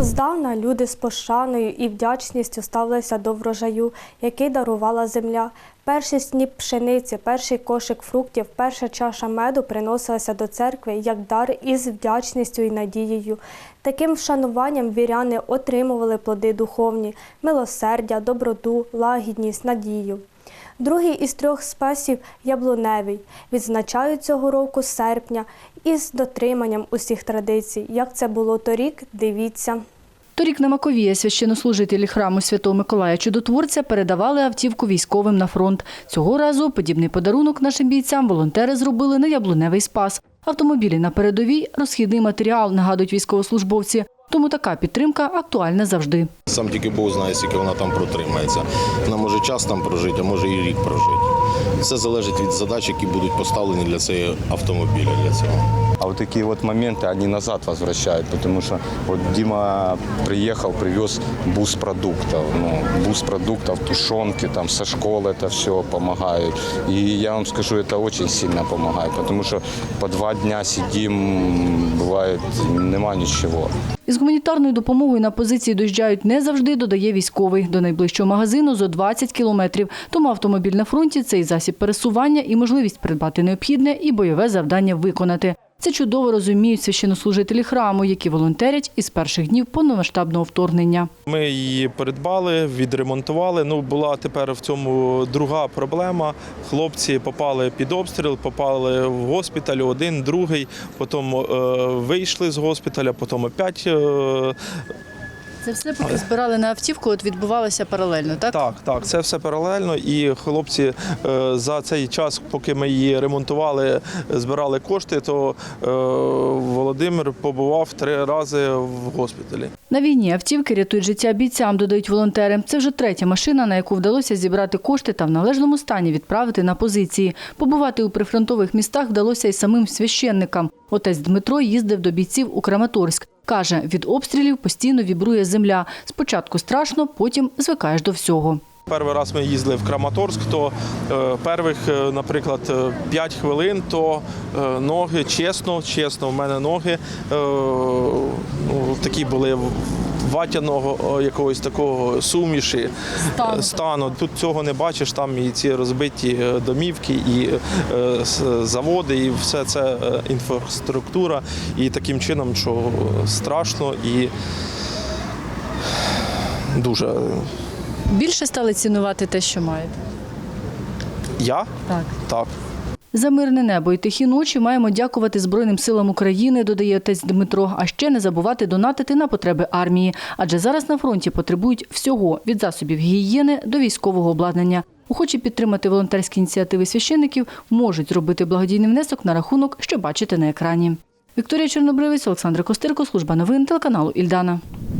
Здавна люди з пошаною і вдячністю ставилися до врожаю, який дарувала земля. Перший сніп пшениці, перший кошик фруктів, перша чаша меду приносилася до церкви як дар із вдячністю і надією. Таким вшануванням віряни отримували плоди духовні, милосердя, доброту, лагідність, надію. Другий із трьох спасів яблуневий відзначають цього року серпня із дотриманням усіх традицій. Як це було торік, дивіться. Торік на Маковія священнослужителі храму Святого Миколая Чудотворця передавали автівку військовим на фронт. Цього разу подібний подарунок нашим бійцям волонтери зробили на яблуневий спас. Автомобілі на передовій розхідний матеріал, нагадують військовослужбовці. Тому така підтримка актуальна завжди. Сам тільки Бог знає, скільки вона там протримається. Вона може час там прожити, а може і рік прожити. Все залежить від задач, які будуть поставлені для цього автомобіля. Для цього. А вот такие вот моменты, они назад возвращают, потому что вот Дима приехал, привез бус продуктов, ну, бус продуктов, тушенки, там со школы это все помогают. И я вам скажу, это очень сильно помогает, потому что по два дня сидим, бывает, нема ничего. Із гуманітарною допомогою на позиції доїжджають не завжди, додає військовий. До найближчого магазину зо 20 кілометрів. Тому автомобіль на фронті це і засіб пересування, і можливість придбати необхідне, і бойове завдання виконати. Це чудово розуміють священнослужителі храму, які волонтерять із перших днів повномасштабного вторгнення. Ми її придбали, відремонтували. Ну була тепер в цьому друга проблема. Хлопці попали під обстріл, попали в госпіталь, один, другий. Потім е, вийшли з госпіталя, потім опять. Е, Це все поки збирали на автівку, от відбувалося паралельно, так? так, так, це все паралельно. І хлопці е, за цей час, поки ми її ремонтували, збирали кошти, то е, Володимир побував три рази в госпіталі. На війні автівки рятують життя бійцям, додають волонтери. Це вже третя машина, на яку вдалося зібрати кошти та в належному стані відправити на позиції. Побувати у прифронтових містах вдалося й самим священникам. Отець Дмитро їздив до бійців у Краматорськ. Каже, від обстрілів постійно вібрує земля. Спочатку страшно, потім звикаєш до всього. Перший раз ми їздили в Краматорськ, то е, перших, е, наприклад, 5 хвилин, то е, ноги чесно, чесно, в мене ноги е, ну, такі були ватяного якогось такого суміші Стану. е, стану. Тут цього не бачиш, там і ці розбиті е, домівки, і е, заводи, і все це е, інфраструктура. І таким чином, що страшно і дуже. Більше стали цінувати те, що маєте. Я? Так. Так. За мирне небо і тихі ночі маємо дякувати Збройним силам України, додає отець Дмитро. А ще не забувати донатити на потреби армії. Адже зараз на фронті потребують всього від засобів гігієни до військового обладнання. Охочі підтримати волонтерські ініціативи священників можуть зробити благодійний внесок на рахунок, що бачите на екрані. Вікторія Чорнобривець, Олександр Костирко, служба новин телеканалу Ільдана.